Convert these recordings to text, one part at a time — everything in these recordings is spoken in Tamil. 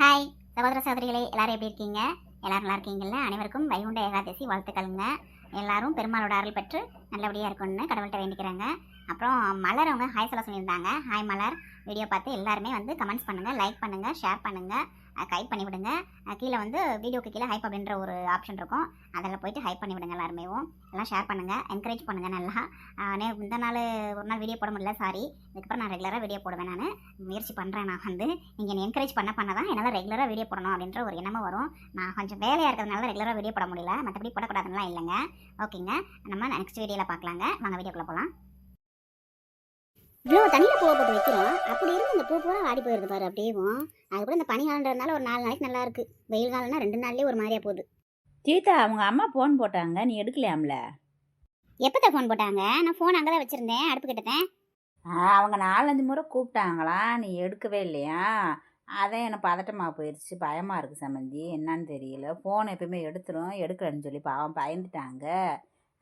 ஹாய் சகோதர சகோதரிகளே எல்லாரும் எப்படி இருக்கீங்க? எல்லாரும் நல்லா இருக்கீங்கல்ல? அனைவருக்கும் வைகுண்ட ஏகாதசி வாழ்த்துக்கள்ங்க. எல்லாரும் பெருமாளோட அருள் பெற்று நல்லபடியாக இருக்கணும்னு கடவுள்கிட்ட வேண்டிக்கிறாங்க. அப்புறம் மலர் அவங்க ஹாய் சொல்ல சொல்லியிருந்தாங்க. ஹாய் மலர். வீடியோ பார்த்து எல்லாருமே வந்து கமெண்ட்ஸ் பண்ணுங்கள் லைக் பண்ணுங்கள் ஷேர் பண்ணுங்கள் கைப் பண்ணி விடுங்க கீழே வந்து வீடியோக்கு கீழே ஹைப் அப்படின்ற ஒரு ஆப்ஷன் இருக்கும். அதில் போயிட்டு ஹைப் பண்ணி விடுங்க எல்லாருமே. எல்லாம் ஷேர் பண்ணுங்கள் என்கரேஜ் பண்ணுங்கள் நல்லா. நே இந்த நாள் ஒரு நாள் வீடியோ போட முடியல சாரி இதுக்கப்புறம் நான் ரெகுலராக வீடியோ போடுவேன் நான். முயற்சி பண்ணுறேன் நான் வந்து. நீங்கள் என்கரேஜ் பண்ண பண்ண தான் என்னால் ரெகுலராக வீடியோ போடணும் அப்படின்ற ஒரு எண்ணமும் வரும். நான் கொஞ்சம் வேலையாக இருக்கிறதுனால ரெகுலராக வீடியோ போட முடியல. மற்றபடி போடக்கூடாதுலாம் இல்லைங்க. ஓகேங்க. நம்ம நெக்ஸ்ட் வீடியோவில் பார்க்கலாங்க. வாங்க வீடியோக்குள்ளே போகலாம். இவ்வளோ தண்ணியில் பூவை போட்டு வைக்கிறோம். அப்படி இருந்து இந்த பூ பூரா வாடி போயிருது பாரு அப்படியேவும் அதுக்கப்புறம் இந்த பனி காலன்றதுனால ஒரு நாலு நாளைக்கு நல்லா இருக்கு. வெயில் காலம்னா ரெண்டு நாள்லயே ஒரு மாதிரியா போகுது. கீதா அவங்க அம்மா ஃபோன் போட்டாங்க. நீ எடுக்கலையாம்ல? எப்போ ஃபோன் போட்டாங்க? நான் ஃபோன் அங்கே தான் வச்சுருந்தேன் அடுப்பு கிட்டத்தேன் ஆ, அவங்க நாலஞ்சு முறை கூப்பிட்டாங்களா? நீ எடுக்கவே இல்லையா? அதான் எனக்கு பதட்டமாக போயிடுச்சு பயமாக இருக்குது சம்மந்தி என்னன்னு தெரியல. ஃபோன் எப்பயுமே எடுத்துரும். எடுக்கலன்னு சொல்லி பாவம் பயந்துட்டாங்க.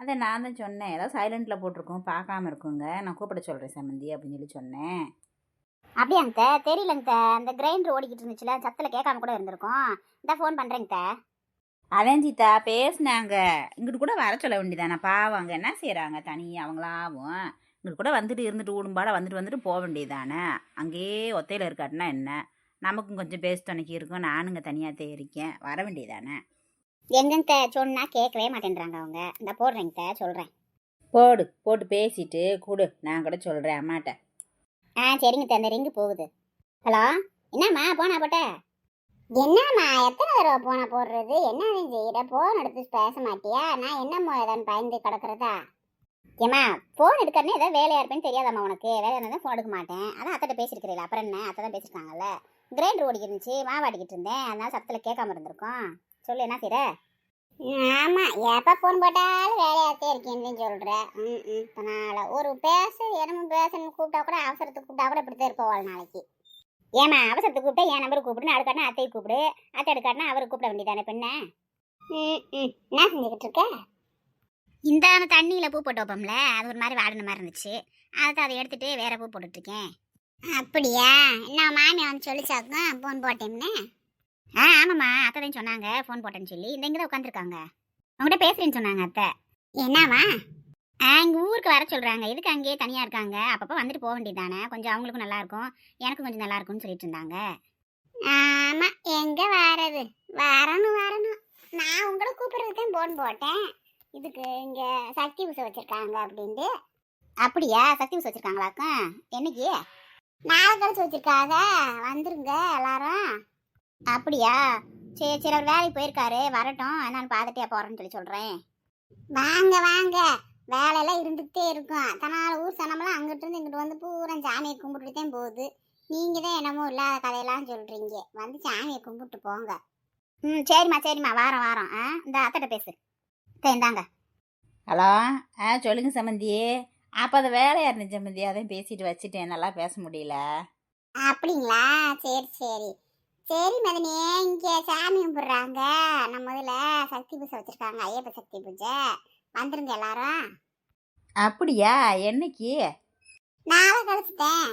அதை நான் தான் சொன்னேன். ஏதோ சைலண்டில் போட்டிருக்கோம் பார்க்காம இருக்குங்க. நான் கூப்பிட சொல்கிறேன் சம்மந்தி அப்படின்னு சொல்லி சொன்னேன். அப்படியாங்க தெரியலங்க அந்த கிரைண்டர் ஓடிக்கிட்டு இருந்துச்சுல சத்தில் கேட்காம கூட இருந்திருக்கும். இந்த ஃபோன் பண்ணுறேங்க அதான் சீதா பேசுனாங்க. இங்கிட்டு கூட வர சொல்ல வேண்டியதானே பாவம். அங்கே என்ன செய்கிறாங்க தனியாக அவங்களாவும்? இங்கிட்டு கூட வந்துட்டு இருந்துட்டு ஊடும்பாட வந்துட்டு வந்துட்டு போக வேண்டியதானே? அங்கேயே ஒத்தையில் இருக்காட்டுனா என்ன? நமக்கும் கொஞ்சம் பேச துணைக்கி இருக்கும். நானுங்க தனியாக இருக்கேன். வர வேண்டியதானே? எங்கங்க தே சொன்னா கேட்கவே மாட்டேன்றாங்க அவங்க. இந்த போடுறேங்க சொல்கிறேன் போடு போட்டு பேசிட்டு கொடு. நான் கூட சொல்கிறேன் அம்மாட்ட. ஆ சரிங்க தே அந்த ரிங்கு போகுது. ஹலோ என்னம்மா போனா போட்ட? என்னம்மா எத்தனை தடவை போனா போடுறது? என்ன செய்யற போன் எடுத்து பேச மாட்டியா? நான் என்னமோ ஏதாவது பயந்து கிடக்குறதா? ஏம்மா ஃபோன் எடுக்கிறனே ஏதோ வேலையா இருப்பேன்னு தெரியாதாம்மா உனக்கு. வேலையா இருந்தால் ஃபோன் எடுக்க மாட்டேன். அதான் அத்தை பேசியிருக்கிறீங்களா அப்புறம் என்ன? அத்தை தான் பேசியிருக்காங்கல்ல. கிரைண்டர் ஓடிக்கிட்டு இருந்துச்சு மாவாடிக்கிட்டு இருந்தேன். அதனால சத்தத்தில் கேட்காம இருந்திருக்கோம். சொல்லு என்ன செய்யற ஆமா எப்ப போன் போட்டாலும் வேலையாத்தே இருக்கேன்னு சொல்ற. ம் ம் அதனால ஒரு பேச என்னமோ பேசணும்னு கூப்பிட்டா கூட அவசரத்துக்கு கூப்பிட்டா கூட இப்படித்தான் இருப்போம் நாளைக்கு. ஏமா அவசரத்துக்கு கூப்பிட்டா என் நம்பர் கூப்பிடு அடுக்காட்டினா அத்தையை கூப்பிடு. அத்தை எடுக்காட்டினா அவரை கூப்பிட வேண்டியதானே பெண்ணே ம் ம். என்ன செஞ்சுக்கிட்டு இருக்க? இந்த தண்ணியில் பூ போட்டு வைப்போம்ல அது ஒரு மாதிரி வாடின மாதிரி இருந்துச்சு. அதை அதை எடுத்துகிட்டு வேற பூ போட்டுட்ருக்கேன் அப்படியா? என்ன மாமியா வந்து சொல்லிச்சாக்கும் ஃபோன் போட்டேன்னு ஆ ஆமாம்மா. அத்தை தான் சொன்னாங்க. ஃபோன் போட்டேன்னு சொல்லி. இந்த இங்கே தான் உட்காந்துருக்காங்க உங்கள்கிட்ட பேசுறேன்னு சொன்னாங்க அத்தை. என்னம்மா? ஆ இங்கே ஊருக்கு வர சொல்கிறாங்க எதுக்கு அங்கேயே தனியாக இருக்காங்க? அப்பப்போ வந்துட்டு போக வேண்டியதானே கொஞ்சம் அவங்களுக்கும் நல்லா இருக்கும் எனக்கும் கொஞ்சம் நல்லா இருக்கும்னு சொல்லிட்டு இருந்தாங்க. ஆமாம் எங்கே வரது? வரணும் வரணும். நான் உங்களை கூப்பிட்றதுக்கு தான் ஃபோன் போட்டேன். இதுக்கு இங்கே சக்தி பூசை வச்சுருக்காங்க அப்படின்ட்டு. அப்படியா? சக்தி பூசை வச்சுருக்காங்களாக்கா என்னைக்கு? நாளை கழிச்சு வச்சுருக்காங்க வந்துருங்க எல்லாரும். அப்படியா? சரி சரி அவர் வேலைக்கு போயிருக்காரு. வரட்டும். நான் பார்த்துட்டே போறேன்னு சொல்லி சொல்றேன். வாங்க வாங்க. வேலையெல்லாம் இருந்துகிட்டே இருக்கும். அதனால ஊர் சனமெல்லாம் அங்கிட்டு இருந்து இங்கிட்டு வந்து பூரா சாமியை கும்பிட்டுட்டு தான் போகுது. நீங்க தான் என்னமோ இல்லாத கதையெல்லாம் சொல்றீங்க. வந்து சாமியை கும்பிட்டு போங்க. ம் சரிம்மா சரிம்மா. வாரம் வாரம். ஆ இந்த அத்தைட்ட பேசு. அத்தை, இந்தாங்க. ஹலோ? ஆ சொல்லுங்க சம்மந்தி அப்போ அது வேலையாக இருந்துச்சு சம்மந்தி அதையும் பேசிட்டு வச்சுட்டேன். நல்லா பேச முடியல. அப்படிங்களா? சரி சரி. சரி மதனே இங்க சாமி கும்பிடுறாங்க. நம்ம முதல்ல சக்தி பூஜை வச்சிருக்காங்க ஐயப்ப சக்தி பூஜை. வந்துருங்க எல்லாரும். அப்படியா? என்னைக்கு? நாளை கழிச்சுட்டேன்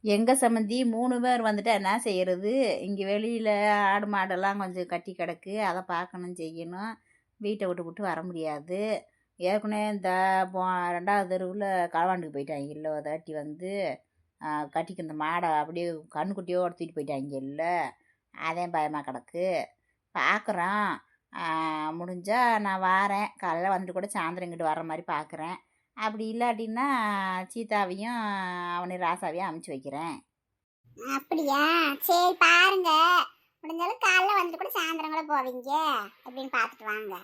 எங்க சம்மந்தி மூணு பேர் வந்துட்டு என்ன செய்யறது? இங்கே வெளியில் ஆடு மாடெல்லாம் கொஞ்சம் கட்டி கிடக்கு. அதை பார்க்கணும் செய்யணும். வீட்டை விட்டு விட்டு வர முடியாது. ஏற்கனவே இந்த போ ரெண்டாவது தெருவில் களவாண்டுக்கு போயிட்டாங்க. இல்லை தாட்டி வந்து கட்டிக்கு இந்த மாடை அப்படியே கண்ணுக்குட்டியோட தூக்கிட்டு போயிட்டாங்க இல்லை. அதே பயமாக கிடக்கு. பார்க்குறோம் முடிஞ்சா நான் வாரேன். காலையில் வந்துட்டு கூட சாயந்தரம் இங்கிட்டு வர்ற மாதிரி பார்க்குறேன் அப்படி இல்லாட்டின்னா சீதாவையும் அவனை ராசாவையும் அமுச்சு வைக்கிறேன். அப்படியா? சரி பாருங்க. முடிஞ்சாலும் காலைல வந்துட்டு கூட சாயந்தரம் கூட போவீங்க. அப்படின்னு பார்த்துட்டு வாங்க?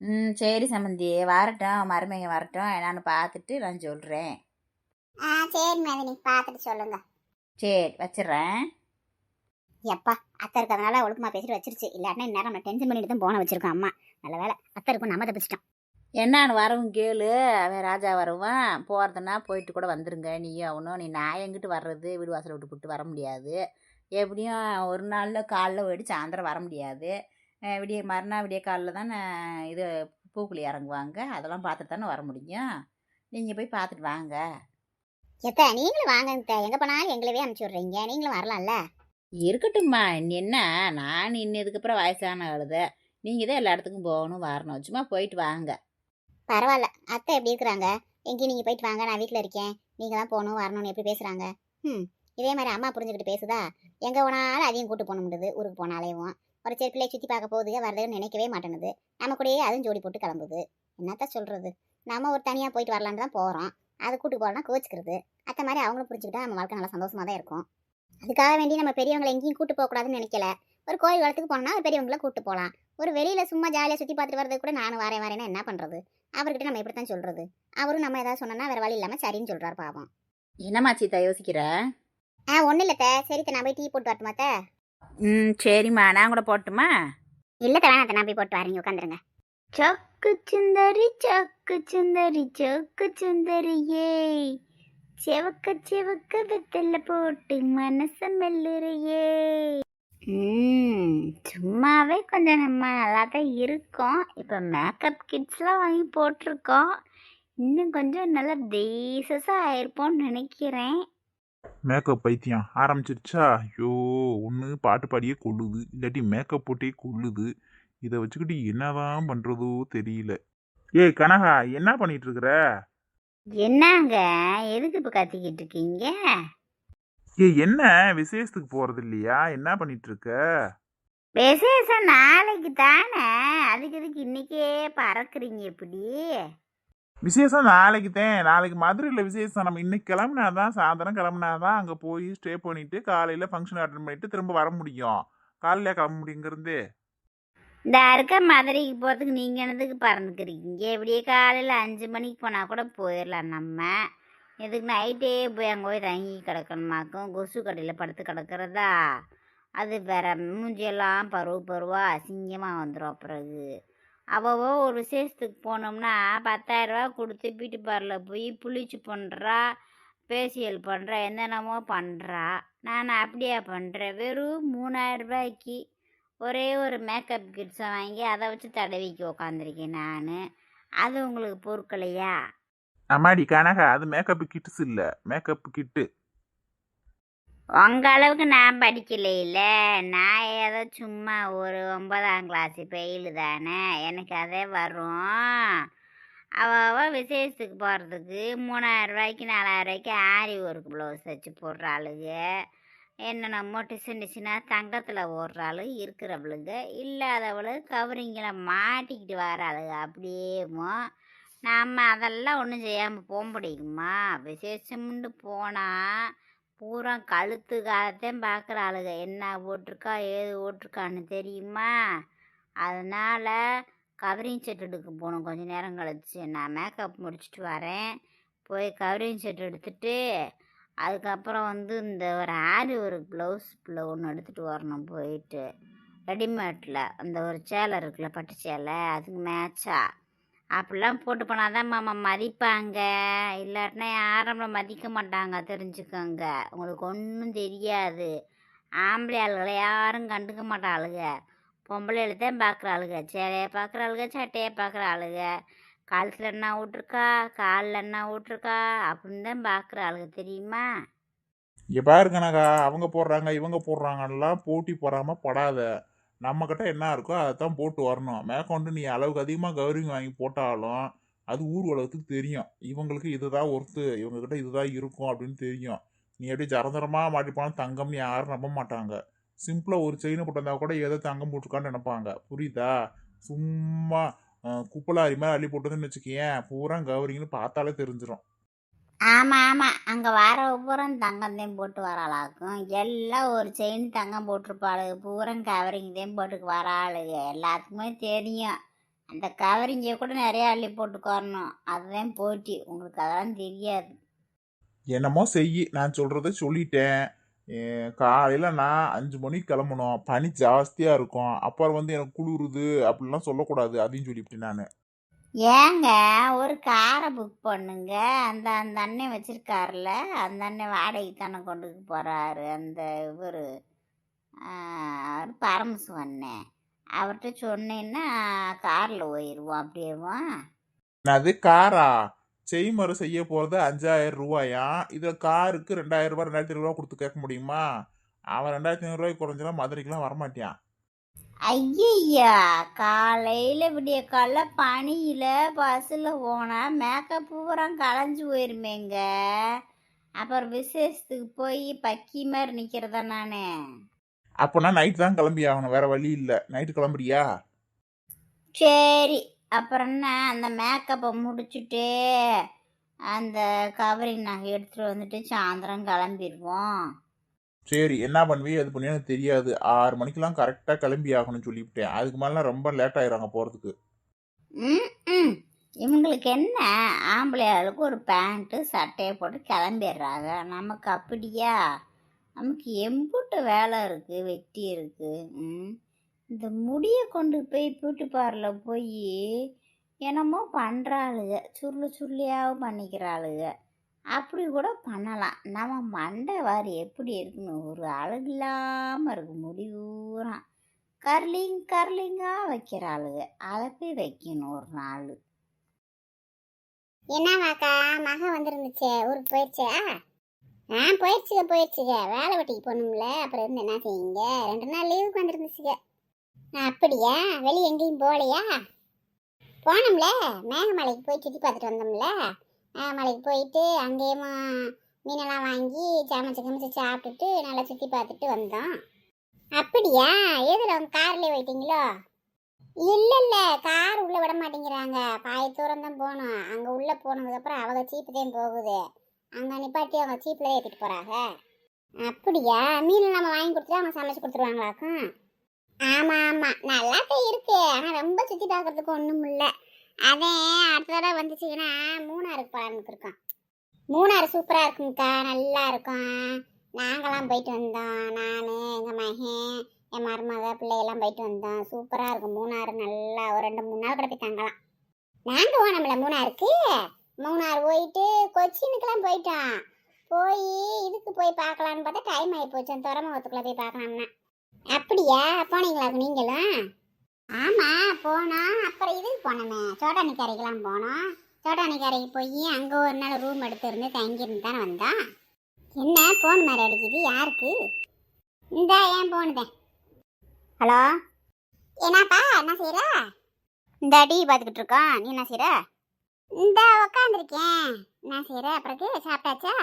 ம் சரி சம்மந்தி வரட்டும். மருமைங்க வரட்டும். என்னன்னு பார்த்துட்டு நான் சொல்கிறேன் ஆ சரி மதினி பார்த்துட்டு சொல்லுங்க. சரி வச்சிடுறேன். எப்பா அத்தை இருக்கிறதுனால ஒழுக்கமா பேசிட்டு வச்சிருச்சு. இல்லாட்டினா இந்நேரம் நம்ம டென்ஷன் பண்ணிட்டு தான் போன வச்சிருக்கோம் அம்மா. நல்ல வேலை அத்தை இருக்கும் நம்ம தப்பிச்சிட்டோம். என்னான்னு வரவும் கேளு. அவன் ராஜா வருவான். போகிறதுனா போயிட்டு கூட வந்துருங்க. நீயும் அவனும் நீ நான் எங்கிட்டு வர்றது? வீடு வாசல் விட்டு விட்டு வர முடியாது. எப்படியும் ஒரு நாளில் காலைல போயிட்டு சாயந்தரம் வர முடியாது. விடிய மறுநாள் விடிய காலைல தானே இது பூக்குழி இறங்குவாங்க. அதெல்லாம் பார்த்துட்டு தானே வர முடியும். நீங்கள் போய் பார்த்துட்டு வாங்க. எத்த நீங்களும் வாங்க எங்க போனாலும் எங்களவே அனுப்பிச்சு விடுறீங்க நீங்களும் வரலாம்ல? இருக்கட்டும்மா. என்ன? நான் இன்னும் இதுக்கப்புறம் வயசான ஆளுத. நீங்கள் தான் எல்லா இடத்துக்கும் போகணும் வரணும். சும்மா போயிட்டு வாங்க. பரவாயில்ல. அத்தை எப்படி இருக்கிறாங்க? எங்கேயும் நீங்கள் போயிட்டு வாங்க. நான் வீட்டில் இருக்கேன். நீங்கள் தான் போகணும் வரணும்னு எப்படி பேசுகிறாங்க ம் இதே மாதிரி அம்மா புரிஞ்சுக்கிட்டு பேசுதா? எங்கே போனாலும் அதையும் கூட்டு போன முடியுது. ஊருக்கு போனாலேயும். ஒரு சரி பிள்ளைய சுற்றி பார்க்க போகுதுங்க வருதுன்னு நினைக்கவே மாட்டேனுது நம்ம கூடயே அதுவும் ஜோடி போட்டு கிளம்புது. என்னத்த சொல்கிறது நம்ம ஒரு தனியாக போயிட்டு வரலான்னு தான் போகிறோம் அது கூட்டு போகலன்னா கோச்சிக்கிறது. அத்த மாதிரி அவங்களும் புரிஞ்சுக்கிட்டா நம்ம வாழ்க்கை நல்லா சந்தோஷமாக தான் இருக்கும். அதுக்காக வேண்டி நம்ம பெரியவங்களை எங்கேயும் கூட்டு போகக்கூடாதுன்னு நினைக்கல. ஒரு கோயில் வளத்துக்கு போனோம்னா பெரியவங்கள கூட்டு போகலாம். ஒரு வெளியில் சும்மா ஜாலியாக சுற்றி பார்த்துட்டு வரது கூட நானும் வரேன் வரேன்னா என்ன பண்ணுறது அவர்கிட்ட நம்ம எப்படி தான் சொல்கிறது அவரும் நம்ம ஏதாவது சொன்னோன்னா வேறு வழி இல்லாமல் சரின்னு சொல்கிறார் பாவம். என்னம்மா சீதா யோசிக்கிற? ஆ ஒன்றும் இல்லைத்த சரித்த நான் போய் டீ போட்டு வரட்டுமாத்த ம் சரிம்மா. நான் கூட போட்டுமா? இல்லைத்த வேணாத்த நான் போய் போட்டு வரீங்க உட்காந்துருங்க சொக்கு சுந்தரி சொக்கு சுந்தரி சொக்கு சுந்தரியே. செவக்க செவக்க வெத்தல போட்டு மனச மெல்லுறியே. சும்மாவே கொஞ்சம் நம்ம நல்லா தான் இருக்கோம். இப்போ மேக்கப் கிட்ஸ்லாம் வாங்கி போட்டிருக்கோம். இன்னும் கொஞ்சம் நல்லா தேசஸாக ஆயிருப்போம்னு நினைக்கிறேன். மேக்கப் பைத்தியம் ஆரம்பிச்சிருச்சா? ஐயோ ஒன்று பாட்டு பாடியே கொள்ளுது. இல்லாட்டி மேக்கப் போட்டே கொள்ளுது. இதை வச்சுக்கிட்டு என்னதான் பண்ணுறதோ தெரியல. ஏய் கனகா என்ன பண்ணிட்டு இருக்கிற என்னங்க? எதுக்கு இப்போ கத்திக்கிட்டு இருக்கீங்க? ஏய் என்ன? விசேஷத்துக்கு போறது இல்லையா? என்ன பண்ணிட்டு இருக்க விசேஷம் நாளைக்கு தானே. அதுக்கு இதுக்கு இன்னைக்கே பறக்குறீங்க இப்படி? விசேஷம் நாளைக்கு தான். நாளைக்கு மதுரையில் விசேஷம். நம்ம இன்னைக்கு கிளம்புனாதான் சாயந்தரம் கிளம்புனாதான் அங்கே போய் ஸ்டே பண்ணிட்டு காலையில் ஃபங்க்ஷன் அட்டன் பண்ணிட்டு திரும்ப வர முடியும். காலையில் கிளம்ப முடியுங்கிறது? இந்த இருக்க மதுரைக்கு போகிறதுக்கு நீங்கள் என்னதுக்கு பறந்துக்கிறீங்க? எப்படியே காலையில் அஞ்சு மணிக்கு போனால் கூட போயிடலாம் நம்ம. எதுக்கு நைட்டே போய் அங்கே போய் தங்கி கிடக்கணுமாக்கும்? கொசு கடையில் படுத்து கிடக்கிறதா? அது வேற மூஞ்சியெல்லாம் பருவ பருவா அசிங்கமாக வந்துடும் பிறகு அவ்வளோ ஒரு விசேஷத்துக்கு போனோம்னா பத்தாயிரரூபா கொடுத்து பியூட்டி பார்லர் போய் புளிச்சு பண்ணுறா ஃபேஷியல் பண்ணுறா என்னென்னமோ பண்ணுறா நான் அப்படியா பண்ணுறேன் வெறும் மூணாயிரம் ரூபாய்க்கு ஒரே ஒரு மேக்கப் கிட்ஸை வாங்கி அதை வச்சு தடவிக்கு உக்காந்துருக்கேன் நான். அது உங்களுக்கு பொருட்களையா? அம்மாடி கனகா அது மேக்கப் கிட்ஸ் இல்லை. மேக்கப் கிட்டு உங்க அளவுக்கு நான் படிக்கல இல்லை. நான் ஏதோ சும்மா ஒரு ஒன்பதாம் கிளாஸ் ஃபெயிலு தானே. எனக்கு அதே வரும். அவ அவ விசேஷத்துக்கு போகிறதுக்கு மூணாயிரம் ரூபாய்க்கு நாலாயிரம் ரூபாய்க்கு ஆரி ஒர்க் ப்ளவுஸ் வச்சு போடுற ஆளுங்க என்னென்னமோ டிசைன் டிசைனாக தங்கத்தில் ஓடுறாளு இருக்கிறவளுங்க இல்லாதவளு கவரிங்கில் மாட்டிக்கிட்டு வராளுங்க அப்படியேமோ நாம் அதெல்லாம் ஒன்றும் செய்யாமல் போக முடியுமா? விசேஷம்னு போனால் பூரா கழுத்து காலத்தையும் பார்க்குற ஆளுங்க. என்ன ஓட்டிருக்கா ஏது ஓட்டிருக்கான்னு தெரியுமா? அதனால் கவரிங் செட் எடுக்க போகணும். கொஞ்சம் நேரம் கழிச்சு நான் மேக்கப் முடிச்சுட்டு வரேன். போய் கவரிங் செட் எடுத்துட்டு அதுக்கப்புறம் வந்து இந்த ஒரு ஆரி ஒரு ப்ளவுஸ் ஒன்று எடுத்துகிட்டு வரணும் போயிட்டு. ரெடிமேட்டில் அந்த ஒரு சேலை இருக்குல்ல பட்டு சேலை அதுக்கு மேட்சா அப்படிலாம் போட்டு போனால் தான் மாமா மதிப்பாங்க. இல்லாட்டினா யாரும் நம்மளை மதிக்க மாட்டாங்க தெரிஞ்சுக்கோங்க. உங்களுக்கு ஒன்றும் தெரியாது. ஆம்பளை ஆளுகளை யாரும் கண்டுக்க மாட்டாளுங்க பொம்பளை தான் பார்க்குற ஆளுங்க சேலையை பார்க்குற ஆளுங்க சட்டையை பார்க்குற ஆளுங்க கழுத்தில் என்ன விட்ருக்கா காலில் என்ன விட்ருக்கா அப்படின்னு தான் பார்க்குற ஆளுங்க தெரியுமா? இங்கே பாருங்கனாக்கா அவங்க போடுறாங்க இவங்க போடுறாங்கலாம் போட்டி போடாமல் படாத. நம்மக்கிட்ட என்ன இருக்கோ அதை தான் போட்டு வரணும். மேற்கொண்டு நீ அளவுக்கு அதிகமாக கௌரிங் வாங்கி போட்டாலும் அது ஊர் உலகத்துக்கு தெரியும். இவங்களுக்கு இதுதான் ஒர்த்து இவங்கக்கிட்ட இதுதான் இருக்கும் அப்படின்னு தெரியும். நீ எப்படி ஜரந்தரமாக மாட்டிப்பாலும் தங்கம்னு யாரும் நம்ப மாட்டாங்க. சிம்பிளாக ஒரு செயின் போட்டிருந்தா கூட ஏதோ தங்கம் போட்டிருக்கான்னு நினைப்பாங்க. புரியுதா? சும்மா குப்பலாரி மாதிரி அள்ளி போட்டதுன்னு வச்சுக்கேன் பூரா கௌரிங்னு பார்த்தாலே தெரிஞ்சிடும் ஆமாம் ஆமாம் அங்கே வர பூரம் தங்கத்தையும் போட்டு வராளாக்கும். எல்லாம் ஒரு செயின் தங்கம் போட்டிருப்பாளுங்க பூரம் கவரிங்கையும் போட்டுக்கு வர ஆளுங்க எல்லாத்துக்குமே தெரியும். அந்த கவரிங்கை கூட நிறைய அள்ளி போட்டுக்கு வரணும் அதுதான் போட்டி. உங்களுக்கு அதெல்லாம் தெரியாது. என்னமோ செய் நான் சொல்கிறத சொல்லிட்டேன். காலையில் நான் அஞ்சு மணிக்கு கிளம்பணும். பனி ஜாஸ்தியாக இருக்கும். அப்புறம் வந்து எனக்கு குளிருது அப்படிலாம் சொல்லக்கூடாது. அதையும் சொல்லிவிட்டேன் நான். ஏங்க ஒரு காரை புக் பண்ணுங்க. அந்த அந்த அண்ணன் வச்சிருக்காருல அந்த அண்ணன் வாடகைக்கு தானே கொண்டு போகிறாரு அந்த இவர் பரமசு அண்ணன் அவர்கிட்ட சொன்னேன்னா காரில் போயிடுவோம் அப்படியேவும் அது காரா செய்முறை செய்ய போகிறது அஞ்சாயிரம் ரூபாயா? இதில் காருக்கு ரெண்டாயிரம் ரூபாய் ரெண்டாயிரத்தி ரூபா கொடுத்து கேட்க முடியுமா? அவன் ரெண்டாயிரத்தி ஐநூறுரூவாய்க்கு குறைஞ்சலாம் மதுரைக்கெலாம் வரமாட்டான் ஐயா காலையில் விடிய காலைல பனியில் பஸ்ஸில் போனால் மேக்கப் பூரா களைஞ்சு போயிருமேங்க. அப்புறம் விசேஷத்துக்கு போய் பக்கி மாதிரி நிற்கிறதா நான். அப்போனா நைட் தான் கிளம்பி ஆகணும் வேற வழி இல்லை. நைட்டு கிளம்புறியா? சரி. அப்புறம் என்ன அந்த மேக்கப்பை முடிச்சுட்டு அந்த கவரிங் நகை எடுத்துகிட்டு வந்துட்டு சாயந்தரம் கிளம்பிடுவோம் சரி என்ன பண்ணுவி? அது பண்ணி எனக்கு தெரியாது. ஆறு மணிக்கெல்லாம் கரெக்டாக கிளம்பி ஆகணும்னு சொல்லிவிட்டேன். அதுக்கு மேலாம் ரொம்ப லேட் ஆயிடுறாங்க போகிறதுக்கு ம் ம். இவங்களுக்கு என்ன? ஆம்பளை ஆளுக்கு ஒரு பேண்ட்டு சட்டையை போட்டு கிளம்பிடுறாங்க. நமக்கு அப்படியா? நமக்கு எம்புட்டு வேலை இருக்குது வெட்டி இருக்குது ம். இந்த முடியை கொண்டு போய் பியூட்டி பார்லரில் போய் என்னமோ பண்ணுறாளுங்க சுருளு சுருளியாகவும் பண்ணிக்கிறாளுங்க அப்படி கூட பண்ணலாம். நம்ம மண்டை வாரி எப்படி இருக்குன்னு ஒரு அழகு இல்லாமல் இருக்கு முடிவுறான் கர்லிங் கர்லிங்காக வைக்கிறாளுங்க அதை போய் வைக்கணும் ஒரு நாள். என்னவாக்கா மகன் வந்துருந்துச்சே. ஊருக்கு போயிடுச்சா ஆ போயிடுச்சுக்க போயிடுச்சுக்க வேலை வெட்டிக்கு போகணும்ல. அப்புறம் இருந்து என்ன செய்யுங்க ரெண்டு நாள் லீவுக்கு அப்படியா? வெளியே எங்கேயும் போகலையா? போனோம்ல. மேகமலைக்கு போய் சுற்றி பார்த்துட்டு வந்தோம்ல. மேகமலைக்கு போயிட்டு அங்கேயும் மீனெல்லாம் வாங்கி சமைச்சு சமைச்சு சாப்பிட்டுட்டு நல்லா சுற்றி பார்த்துட்டு வந்தோம். அப்படியா? எதில்? உங்கள் கார்லேயே போயிட்டீங்களோ? இல்லை இல்லை கார் உள்ளே விட மாட்டேங்கிறாங்க. பாயத்தூரம் தூரம் தான் போகணும். அங்கே உள்ளே போனதுக்கப்புறம் அவங்க சீப்பு தான் போகுது. அங்கே நிப்பாட்டி அவங்க சீப்பில் ஏற்றிட்டு போகிறாங்க அப்படியா? மீன் நம்ம வாங்கி கொடுத்துட்டு அவங்க சமைச்சு கொடுத்துருவாங்களாக்கும்? ஆமா ஆமா. நல்லா தான் இருக்கு. ஆனா ரொம்ப சுத்தி பாக்குறதுக்கு ஒண்ணும் இல்ல. அதே அடுத்த தடவை வந்துச்சுன்னா மூணாருக்கு போலான்னு இருக்கோம் மூணாறு சூப்பரா இருக்குங்கக்கா நல்லா இருக்கும். நாங்களாம் போயிட்டு வந்தோம். நான் எங்க மகன் என் மருமக பிள்ளையெல்லாம் போயிட்டு வந்தோம். சூப்பராக இருக்கும். மூணாறு நல்லா ஒரு ரெண்டு மூணு நாள் கூட போய் தங்கலாம். நாங்க போனோம்ல மூணாருக்கு மூணார் போயிட்டு கொச்சினுக்கெல்லாம் போயிட்டோம். போய் இதுக்கு போய் பார்க்கலான்னு பார்த்தா டைம் ஆகி போச்சு. துறமுகத்துக்குள்ளே போய் பார்க்கலாம்னா. அப்படியா? போனீங்களா நீங்களும்? ஆமாம் போனோம். அப்புறம் இதுக்கு போனோமே? சோடானிக்கரைக்கெலாம் போனோம். சோடானிக்கரைக்கு போய் அங்கே ஒரு நாள் ரூம் எடுத்துருந்து தங்கியிருந்து தானே வந்தோம். என்ன ஃபோன் மாதிரி அடிக்குது? யாருக்கு? இந்தா ஏன் போனுதேன் ஹலோ? என்னப்பா என்ன செய்கிற இந்த டிவி பார்த்துக்கிட்டு இருக்கோம். நீ என்ன செய்கிற இந்த உக்காந்துருக்கேன். என்ன செய்கிற அப்புறக்கு சாப்பிட்டாச்சா?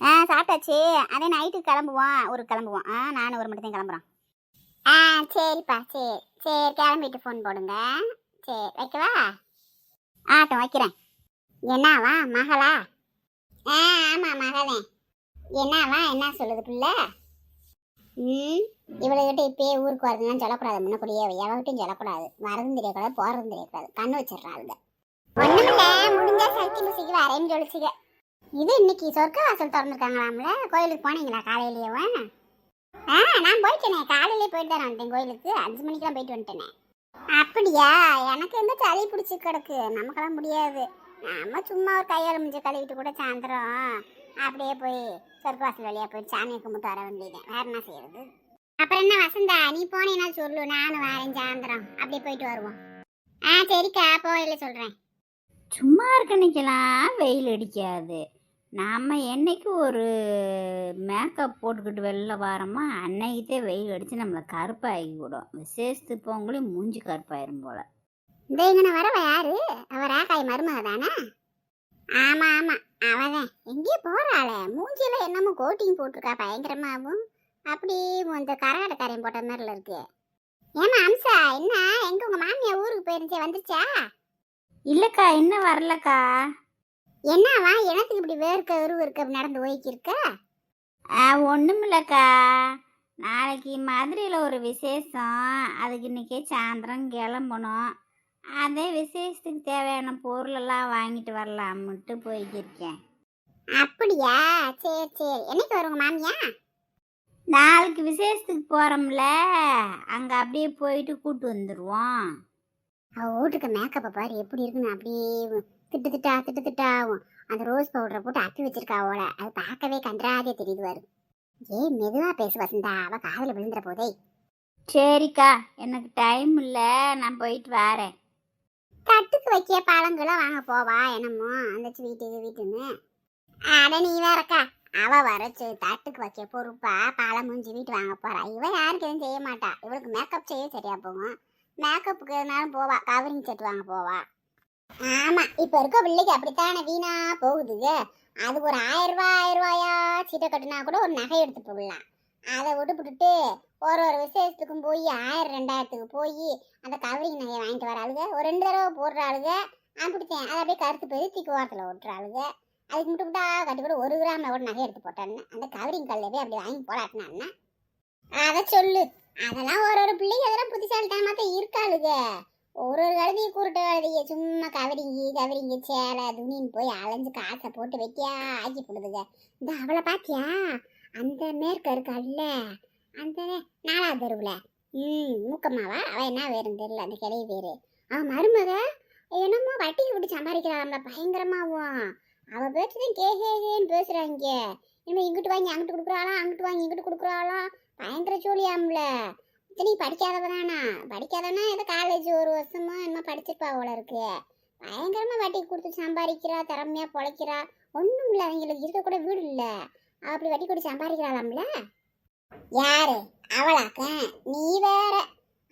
ஆ சாப்பிட்டாச்சு. அதே நைட்டுக்கு கிளம்புவோம். ஒரு கிளம்புவோம். ஆ நானும் ஒரு மட்டும் தான் கிளம்புறோம். ஆ சரிப்பா சரி. சரி கிளம்பிட்டு ஃபோன் போடுங்க. சரி வைக்கவா? ஆட்டம் வைக்கிறேன். என்னவா மகளா? ஆ ஆமாம் மகளே. என்னவா என்ன சொல்லுது பிள்ளை? ம் இவளுகிட்ட இப்பயே ஊருக்கு வரதுலாம் சொல்லக்கூடாது. முன்னக்கூடியே எவகிட்டையும் சொல்லக்கூடாது. வரதும் தெரியக்கூடாது போகிறதும் தெரியக்கூடாது. கண்ணு வச்சிடுறாளுங்க ஒண்ணுமில்ல முடிஞ்சா சக்தி பூசைக்கு வரேன்னு சொல்லிச்சுக்க இது இன்னைக்கு சொர்க்க வாசல் திறந்துருக்காங்களாம்ல? கோயிலுக்கு போனீங்களா காலையிலேயே? ஆ நான் போயிட்டேனே. காலையிலே போயிட்டு தான் வந்தேன் கோயிலுக்கு. அஞ்சு மணிக்கெல்லாம் போயிட்டு வந்துட்டேனே. அப்படியா? எனக்கு எந்த சளி பிடிச்சி கிடக்கு? நமக்கெல்லாம் முடியாது. நம்ம சும்மா ஒரு கையால் முடிஞ்ச கழுவிட்டு கூட சாயந்தரம் அப்படியே போய் சொர்க்கவாசல் வழியாக போய் சாமியை கும்பிட்டு வர வேண்டியது. வேற என்ன செய்யறது? அப்புறம் என்ன வசந்தா? நீ போனீன்னா சொல்லு. நானும் வரேன் சாயந்தரம். அப்படியே போயிட்டு வருவோம். ஆ சரிக்கா. போயில சொல்றேன். சும்மா இருக்கன்னைக்கெல்லாம் வெயில் அடிக்காது. நாம் என்னைக்கு ஒரு மேக்கப் போட்டுக்கிட்டு வெளில வரோமோ அன்னைக்குதே வெயில் அடித்து நம்மளை கருப்பாகி விடும். விசேஷத்துக்கு போங்களையும் மூஞ்சி கருப்பாயிரும் போல். இந்த இங்கன வரவ யாரு? அவ ராக்காய் மருமக தானே? ஆமா ஆமா. அவதான். எங்கேயோ போறாளே. மூஞ்சில என்னமோ கோட்டிங் போட்டிருக்கா பயங்கரமாவும். அப்படி இந்த கரகாட்டக்காரையும் போட்ட மாதிரில இருக்கு. ஏமா அம்சா என்ன? எங்க உங்க மாமியா ஊருக்கு போயிருந்துச்சே? வந்துருச்சா இல்லைக்கா இன்னும் வரலக்கா. என்னவா? எனக்கு இப்படி வேர்க்க உருவு இருக்க நடந்து போய்க்கிருக்க? ஒன்றும் இல்லைக்கா நாளைக்கு மதுரையில் ஒரு விசேஷம். அதுக்கு இன்றைக்கே சாயந்தரம் கிளம்பணும். அதே விசேஷத்துக்கு தேவையான பொருளெல்லாம் வாங்கிட்டு வரலாம்னுட்டு போய்க்கிருக்கேன். அப்படியா? சரி சரி. என்னைக்கு வருங்க மாமியா? நாளைக்கு விசேஷத்துக்கு போகிறோம்ல அங்கே அப்படியே போயிட்டு கூட்டு வந்துடுவோம் வீட்டுக்கு மேக்கப்பை பாரு எப்படி இருக்குன்னு அப்படியே திட்டு திட்டா திட்டு திட்டாவும் அந்த ரோஸ் பவுடரை போட்டு அப்பி வச்சிருக்கா அவளை. அது பார்க்கவே கன்றாதே தெரியுது வரும் ஏய் மெதுவா பேசு வசந்தா. அவ காதுல விழுந்துற போதே. சரிக்கா எனக்கு டைம் இல்லை. நான் போயிட்டு வரேன். தட்டுக்கு வைக்க பழங்களாம் வாங்க போவா என்னமோ. அந்த வீட்டு வீட்டுன்னு. அட நீ வேறக்கா. அவ வரைச்சு தட்டுக்கு வைக்க பொறுப்பா பாலை மூஞ்சி வீட்டு வாங்க போறா. இவ யாருக்கு எதுவும் செய்ய மாட்டா. இவளுக்கு மேக்கப் செய்ய சரியா போகும். மேக்கப்புக்கு எதுனாலும் போவா. கவரிங் செட் வாங்க போவா. ஆமா இப்ப இருக்க பிள்ளைக்கு அப்படித்தானே? வீணா போகுதுங்க. அது ஒரு ஆயிரம் ரூபாய் ஆயிரம் ரூபாயா? சீட்டை கட்டினா கூட ஒரு நகை எடுத்து போடலாம் அதை விட்டுப்புட்டுட்டு ஒரு ஒரு விசேஷத்துக்கும் போய் ஆயிரம் ரெண்டாயிரத்துக்கு போய் அந்த கவரிங் நகையை வாங்கிட்டு வர ஆளுங்க ஒரு ரெண்டு தடவை போடுற ஆளுங்க அப்படித்தேன் அதை அப்படியே கருத்து பெருத்திக்கு ஓரத்தில் விட்டுற ஆளுங்க அதுக்கு மட்டும் விட்டா கட்டி கூட ஒரு கிராமில் கூட நகை எடுத்து போட்டான்னு அந்த கவரிங் கல்லவே அப்படி வாங்கி போடாட்டினான்னு அதை சொல்லு. அதெல்லாம் ஒரு ஒரு பிள்ளைங்க அதெல்லாம் புத்திசாலித்தனமாக தான் இருக்காளுங்க. ஒரு ஒரு கழுதிய கூருட்ட கழுதிய சும்மா கவரிங்கி கவரிங்க சேலை துணின்னு போய் அலைஞ்சு காசை போட்டு வெட்டியா ஆக்கி போடுதுங்க. இந்த அவளை பாத்தியா? அந்த மேற்க இருக்காள்ல. அந்த நாலாவது தெருவில். ம் மூக்கம்மாவா? அவள் என்ன வேறுன்னு தெரியல அந்த கிளவி பேர். அவன் மருமக? என்னமோ வட்டிக்கு விட்டு சம்பாதிக்கிறாங்க பயங்கரமாவும். அவள் பேச்சுதான் கே கே கேன்னு பேசுகிறாங்க இனிமே இங்கிட்டு வாங்கி அங்கிட்டு கொடுக்குறாளாம் அங்கிட்டு வாங்கி இங்கிட்டு கொடுக்குறாளாம். பயங்கர சோழியாம்ல. நீ படிக்காதவ தானா படிக்காதவனா ஏதோ காலேஜ் ஒரு வருஷமா என்ன படிச்சிருப்பா அவளை இருக்கு பயங்கரமா வட்டி கொடுத்து சம்பாதிக்கிறா திறமையா பொழைக்கிறா. ஒண்ணும் இல்லை அவங்களுக்கு இருக்க கூட வீடு இல்லை. அப்படி வட்டி கொடுத்து சம்பாதிக்கிறாளாம்ல? யாரு? அவளாக்க? நீ வேற.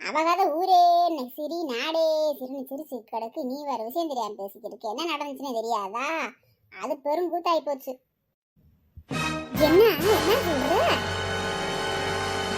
அவ கதை ஊரே இன்னைக்கு சிரி நாடே சிறுனு சிரிச்சு கிடக்கு. நீ வேற விஷயம் தெரியாம பேசிக்கிட்டு இருக்க. என்ன நடந்துச்சுன்னு தெரியாதா? அது பெரும் கூத்தாயி போச்சு. என்ன என்ன சொல்ற?